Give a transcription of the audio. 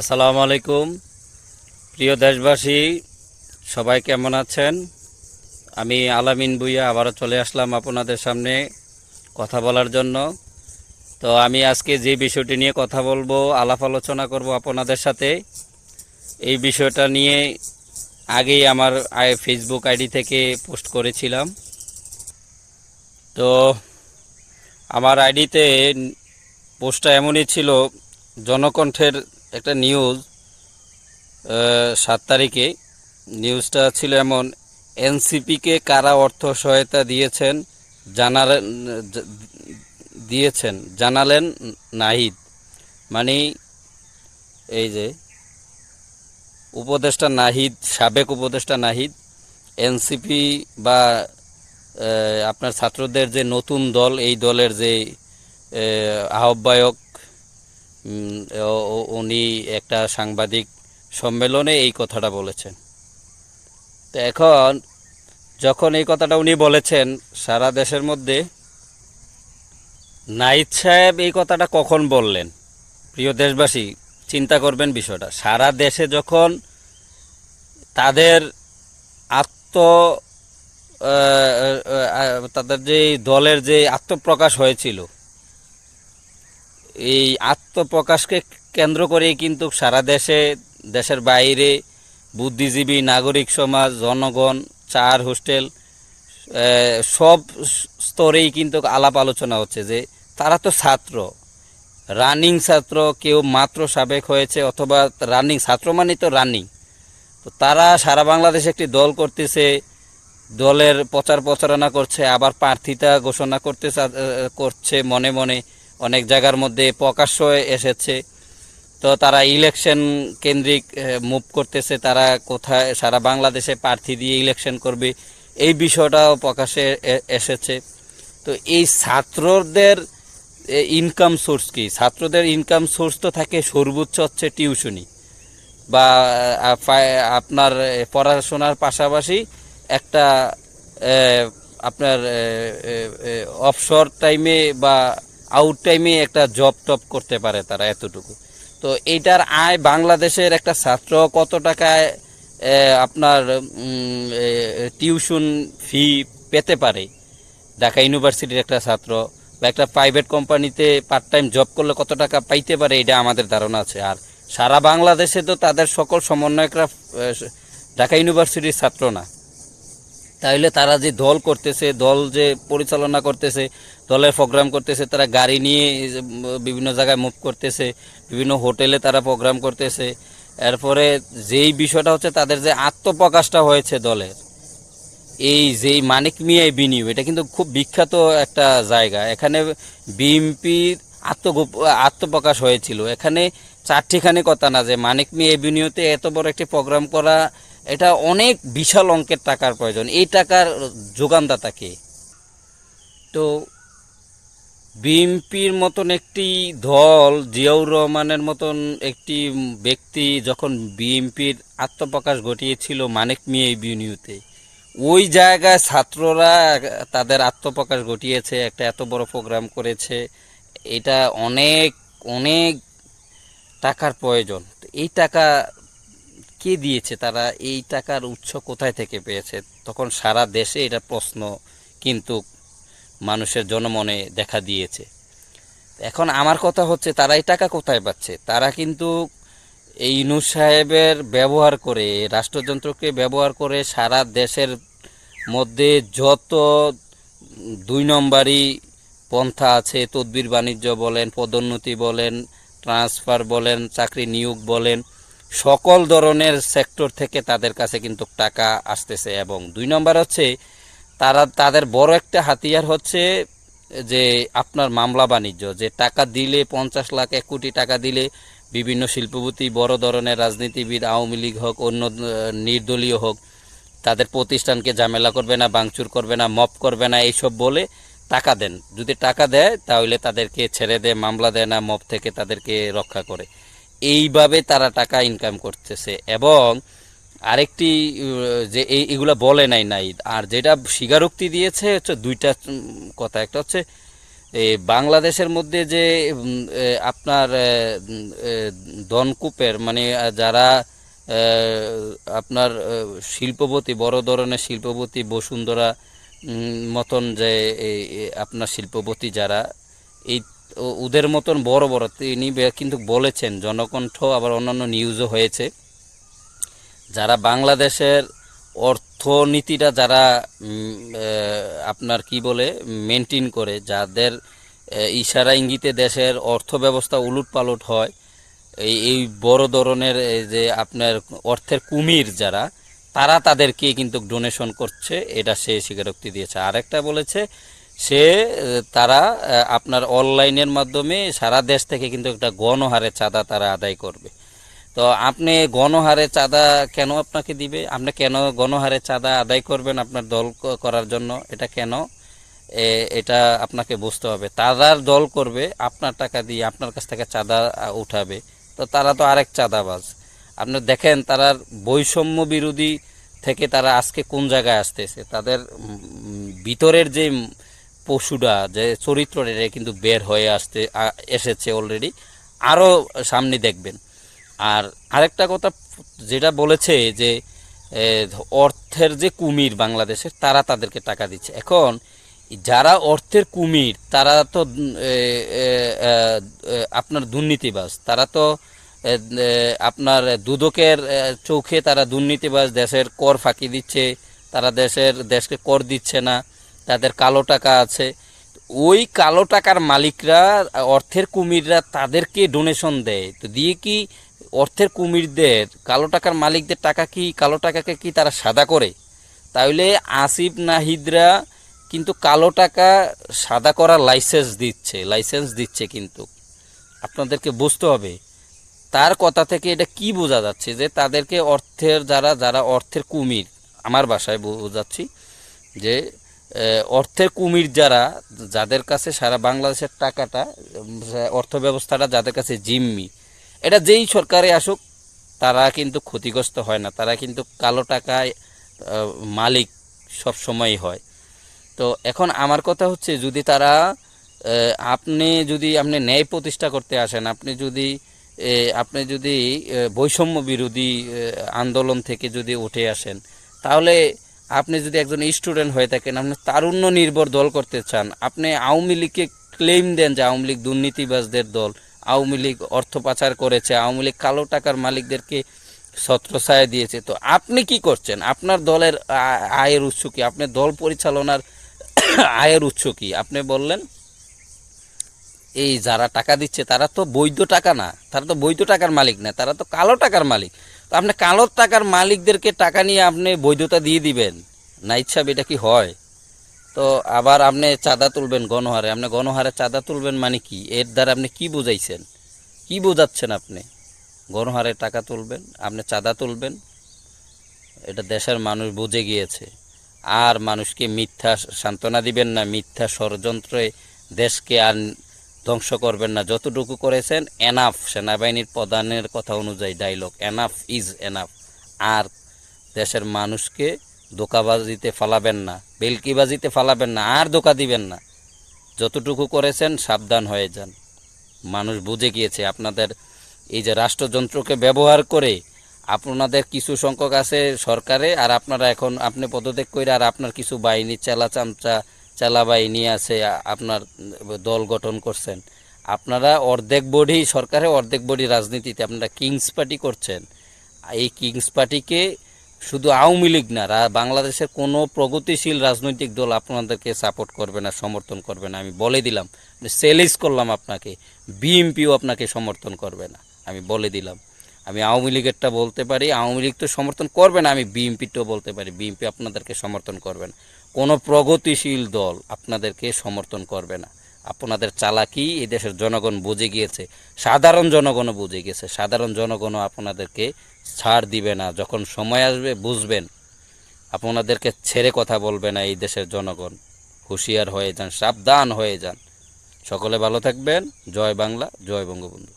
আসসালামু আলাইকুম। প্রিয় দেশবাসী, সবাই কেমন আছেন? আমি আলামিন বুইয়া আবারও চলে আসলাম আপনাদের সামনে কথা বলার জন্য। তো আমি আজকে যে বিষয়টি নিয়ে কথা বলব, আলাপ আলোচনা করব আপনাদের সাথে, এই বিষয়টা নিয়ে আগেই আমার ফেসবুক আইডি থেকে পোস্ট করেছিলাম। তো আমার আইডিতে পোস্টটা এমনই ছিল, জনকণ্ঠের একটা নিউজ সাত তারিখে। নিউজটা ছিল এমন এনসিপিকে কারা অর্থ সহায়তা দিয়েছেন জানালেন দিয়েছেন, জানালেন নাহিদ। মানে এই যে, উপদেষ্টা নাহিদ, সাবেক উপদেষ্টা নাহিদ এনসিপি বা আপনার ছাত্রদের যে নতুন দল, এই দলের যে আহ্বায়ক উনি একটা সাংবাদিক সম্মেলনে এই কথাটা বলেছেন। তো এখন যখন এই কথাটা উনি বলেছেন, সারা দেশের মধ্যে নাইদ সাহেব এই কথাটা কখন বললেন? প্রিয় দেশবাসী, চিন্তা করবেন বিষয়টা। সারা দেশে যখন তাদের আত্ম তাদের যে দলের যে আত্মপ্রকাশ হয়েছিল এই আত্মপ্রকাশকে কেন্দ্র করেই কিন্তু সারা দেশে, দেশের বাইরে বুদ্ধিজীবী, নাগরিক সমাজ, জনগণ, চার হোস্টেল সব স্তরেই কিন্তু আলাপ আলোচনা হচ্ছে যে তারা তো ছাত্র। রানিং ছাত্র, কেউ মাত্র সাবেক হয়েছে অথবা রানিং, ছাত্র মানে তো রানিং। তো তারা সারা বাংলাদেশে একটি দল করতেছে, দলের প্রচার প্রচারণা করছে, আবার প্রার্থিতা ঘোষণা করতে করছে মনে মনে। অনেক জায়গার মধ্যে প্রকাশ্য এসেছে। তো তারা ইলেকশন কেন্দ্রিক মুভ করতেছে। তারা কোথায়, সারা বাংলাদেশে প্রার্থী দিয়ে ইলেকশন করবে। এই বিষয়টাও প্রকাশে এসেছে। তো এই ছাত্রদের ইনকাম সোর্স কি? ছাত্রদের ইনকাম সোর্স তো থাকে সর্বোচ্চ হচ্ছে টিউশনি বা আপনার পড়াশোনার পাশাপাশি একটা আপনার অফশোর টাইমে বা আউট টাইমে একটা জব টপ করতে পারে তারা এতটুকু। তো এইটার আয় বাংলাদেশের একটা ছাত্র কত টাকায় আপনার টিউশন ফি পেতে পারে? ঢাকা ইউনিভার্সিটির একটা ছাত্র বা একটা প্রাইভেট কোম্পানিতে পার্ট টাইম জব করলে কত টাকা পাইতে পারে এটা আমাদের ধারণা আছে। আর সারা বাংলাদেশে তো তাদের সকল সমন্বয়করা ঢাকা ইউনিভার্সিটির ছাত্র না। তাহলে তারা যে দল করতেছে, দল যে পরিচালনা করতেছে, দলের প্রোগ্রাম করতেছে, তারা গাড়ি নিয়ে বিভিন্ন জায়গায় মুভ করতেছে, বিভিন্ন হোটেলে তারা প্রোগ্রাম করতেছে। এরপরে যেই বিষয়টা হচ্ছে তাদের যে আত্মপ্রকাশটা হয়েছে দলের, এই যেই মানিক মিয়া বিনিয়োগ, এটা কিন্তু খুব বিখ্যাত একটা জায়গা। এখানে বিএমপির আত্মগোপ, আত্মপ্রকাশ হয়েছিল। এখানে চারটিখানি কথা না যে মানিক মিয়া বিনিয়োগতে এত বড় একটি প্রোগ্রাম করা এটা অনেক বিশাল অঙ্কের টাকার প্রয়োজন। এই টাকার যোগানদাতা কে? তো বিএনপির মতন একটি দল, জিয়াউর রহমানের মতন একটি ব্যক্তি যখন বিএনপির আত্মপ্রকাশ ঘটিয়েছিল মানিক মিয়া বিনিয়োগতে ওই জায়গায় ছাত্ররা তাদের আত্মপ্রকাশ ঘটিয়েছে, একটা এত বড় প্রোগ্রাম করেছে। এটা অনেক অনেক টাকার প্রয়োজন। এই টাকা কে দিয়েছে? তারা এই টাকার উৎস কোথায় থেকে পেয়েছে? তখন সারা দেশে এটা প্রশ্ন কিন্তু মানুষের জনমনে দেখা দিয়েছে। এখন আমার কথা হচ্ছে, তারা এই টাকা কোথায় পাচ্ছে? তারা কিন্তু এই ইনুস সাহেবের ব্যবহার করে, রাষ্ট্রযন্ত্রকে ব্যবহার করে সারা দেশের মধ্যে যত দুই নম্বরই পন্থা আছে, তদবির বাণিজ্য বলেন, পদোন্নতি বলেন, ট্রান্সফার বলেন, চাকরি নিয়োগ বলেন সকল ধরনের সেক্টর থেকে তাদের কাছে কিন্তু টাকা আসতেছে এবং দুই নম্বর হচ্ছে তারা, তাদের বড় একটা হাতিয়ার হচ্ছে যে আপনার মামলা বাণিজ্য, যে টাকা দিলে পঞ্চাশ লাখ, এক কোটি টাকা দিলে বিভিন্ন শিল্পপতি, বড় ধরনের রাজনীতিবিদ, আওয়ামী লীগ হোক, অন্য নির্দলীয় হোক, তাদের প্রতিষ্ঠানকে ঝামেলা করবে না বাংচুর করবে না, মপ করবে না, এইসব বলে টাকা দেন। যদি টাকা দেয়, তাহলে তাদেরকে ছেড়ে দেয়, মামলা দেয় না, মপ থেকে তাদেরকে রক্ষা করে। এইভাবে তারা টাকা ইনকাম করতেছে। এবং আরেকটি যে এই এগুলা বলে নাই নাই আর যেটা স্বীকারোক্তি দিয়েছে হচ্ছে দুইটা কথা। একটা হচ্ছে বাংলাদেশের মধ্যে যে আপনার দনকূপের মানে যারা আপনার শিল্পপতি, বড় ধরনের শিল্পপতি, বসুন্ধরা মতন যে আপনার শিল্পপতি যারা, এই ওদের মতন বড় বড় তিনি কিন্তু বলেছেন, জনকণ্ঠ, আবার অন্যান্য নিউজও হয়েছে। যারা বাংলাদেশের অর্থনীতিটা যারা আপনার কি বলে মেনটেন করে, যাদের ইশারা ইঙ্গিতে দেশের অর্থ ব্যবস্থা উলট পালট হয়, এই এই বড় ধরনের যে আপনার অর্থের কুমির যারা, তারা তাদেরকে কিন্তু ডোনেশন করছে, এটা সে স্বীকারোক্তি দিয়েছে। আরেকটা বলেছে সে তারা আপনার অনলাইনের মাধ্যমে সারা দেশ থেকে কিন্তু একটা গণহারে চাঁদা তারা আদায় করবে। তো আপনি গণহারে চাঁদা কেন আপনাকে দিবে? আপনি কেন গণহারে চাঁদা আদায় করবেন আপনার দল করার জন্য? এটা কেন? এটা আপনাকে বুঝতে হবে। তারার দল করবে, আপনার টাকা দিয়ে আপনার কাছ থেকে চাঁদা উঠাবে। তো তারা তো আরেক চাঁদাবাজ। আপনি দেখেন তারার বৈষম্য বিরোধী থেকে তারা আজকে কোন জায়গায় আসতেছে? তাদের ভিতরের যে পশুটা যে চরিত্রটা এটা কিন্তু বের হয়ে আসতে এসেছে অলরেডি আরও সামনে দেখবেন। আর আরেকটা কথা যেটা বলেছে যে অর্থের যে কুমির বাংলাদেশের, তারা তাদেরকে টাকা দিচ্ছে। এখন যারা অর্থের কুমির, তারা তো আপনার দুর্নীতিবাজ। তারা তো আপনার দুদকের চোখে তারা দুর্নীতিবাজ, দেশের কর ফাঁকি দিচ্ছে, তারা দেশের, দেশকে কর দিচ্ছে না। তাদের কালো টাকা আছে। ওই কালো টাকার মালিকরা, অর্থের কুমিররা তাদেরকে ডোনেশন দেয়। তো দিয়ে কি অর্থের কুমিরদের, কালো টাকার মালিকদের টাকা কি, কালো টাকাকে কি তারা সাদা করে? তাহলে আসিফ নাহিদরা কিন্তু কালো টাকা সাদা করার লাইসেন্স দিচ্ছে লাইসেন্স দিচ্ছে কিন্তু। আপনাদেরকে বুঝতে হবে। তার কথা থেকে এটা কি বোঝা যাচ্ছে যে তাদেরকে অর্থের, যারা যারা অর্থের কুমির, আমার বাসায় বোঝাচ্ছি যে আহ, অর্থের কুমির যারা যাদের কাছে সারা বাংলাদেশের টাকাটা অর্থ ব্যবস্থাটা যাদের কাছে জিম্মি এটা যেই সরকারে আসুক তারা কিন্তু ক্ষতিগ্রস্ত হয় না। তারা কিন্তু কালো টাকায় মালিক সব সময়ই হয়। তো এখন আমার কথা হচ্ছে যদি তারা আপনি যদি আপনি ন্যায় প্রতিষ্ঠা করতে আসেন আপনি যদি আপনি যদি বৈষম্য বিরোধী আন্দোলন থেকে যদি উঠে আসেন তাহলে আপনি যদি একজন স্টুডেন্ট হয়ে থাকেন, আপনি তারুণ্য নির্ভর দল করতে চান, আপনি আওয়ামী লীগকে ক্লেম দেন যে আওয়ামী লীগ দুর্নীতিবাজদের দল, আওয়ামী লীগ অর্থ পাচার করেছে, আওয়ামী লীগ কালো টাকার মালিকদেরকে ছত্রছায়া দিয়েছে, তো আপনি কি করছেন? আপনার দলের আয়ের উৎস কি? আপনার দল পরিচালনার আয়ের উৎস কি? আপনি বললেন, এই যারা টাকা দিচ্ছে, তারা তো বৈধ টাকা না, তারা তো বৈধ টাকার মালিক না, তারা তো কালো টাকার মালিক। তো আপনি কালো টাকার মালিকদেরকে টাকা নিয়ে আপনি বৈধতা দিয়ে দিবেন। না ইচ্ছা এটা কি হয়? তো আবার আপনি চাঁদা তুলবেন গণহারে। আপনি গণহারে চাঁদা তুলবেন মানে কি? এর দ্বারা আপনি কি বুঝাইছেন? কি বোঝাচ্ছেন আপনি? গণহারে টাকা তুলবেন, আপনি চাঁদা তুলবেন। এটা দেশের মানুষ বুঝে গিয়েছে। আর মানুষকে মিথ্যা সান্ত্বনা দিবেন না, মিথ্যা ষড়যন্ত্রে দেশকে আর ধ্বংস করবেন না। যতটুকু করেছেন এনাফ সেনাবাহিনীর প্রধানের কথা অনুযায়ী ডায়লগ এনাফ ইজ এনাফ আর দেশের মানুষকে দোকাবাজিতে ফালাবেন না, বেলকিবাজিতে ফালাবেন না, আর ধোকা দিবেন না। যতটুকু করেছেন, সাবধান হয়ে যান। মানুষ বুঝে গিয়েছে, আপনাদের এই যে রাষ্ট্রযন্ত্রকে ব্যবহার করে আপনাদের কিছু সংখ্যক আছে সরকারে, আর আপনারা এখন আপনি পদত্যাগ করে আর আপনার কিছু বাহিনী চেলা চামচা চেলা বাহিনী আছে আপনার দল গঠন করছেন। আপনারা অর্ধেক বডি সরকারে অর্ধেক বডি রাজনীতিতে আপনারা কিংস পার্টি করছেন। এই কিংস পার্টিকে শুধু আওয়ামী লীগ না বাংলাদেশের কোনো প্রগতিশীল রাজনৈতিক দল আপনাদেরকে সাপোর্ট করবে না, সমর্থন করবে না। আমি বলে দিলাম সেলিস করলাম আপনাকে বিএমপিও আপনাকে সমর্থন করবে না, আমি বলে দিলাম। আমি আওয়ামী লীগেরটা বলতে পারি, আওয়ামী লীগ তো সমর্থন করবে না, আমি বিএমপিটাও বলতে পারি বিএমপি আপনাদেরকে সমর্থন করবে না। কোনো প্রগতিশীল দল আপনাদেরকে সমর্থন করবে না। আপনাদের চালাকি এই দেশের জনগণ বুঝে গিয়েছে। সাধারণ জনগণও বুঝে গিয়েছে। সাধারণ জনগণও আপনাদেরকে ছাড় দিবে না। যখন সময় আসবে, বুঝবেন। আপনাদেরকে ছেড়ে কথা বলবে না এই দেশের জনগণ। হুঁশিয়ার হয়ে যান, সাবধান হয়ে যান। সকলে ভালো থাকবেন। জয় বাংলা, জয় বঙ্গবন্ধু।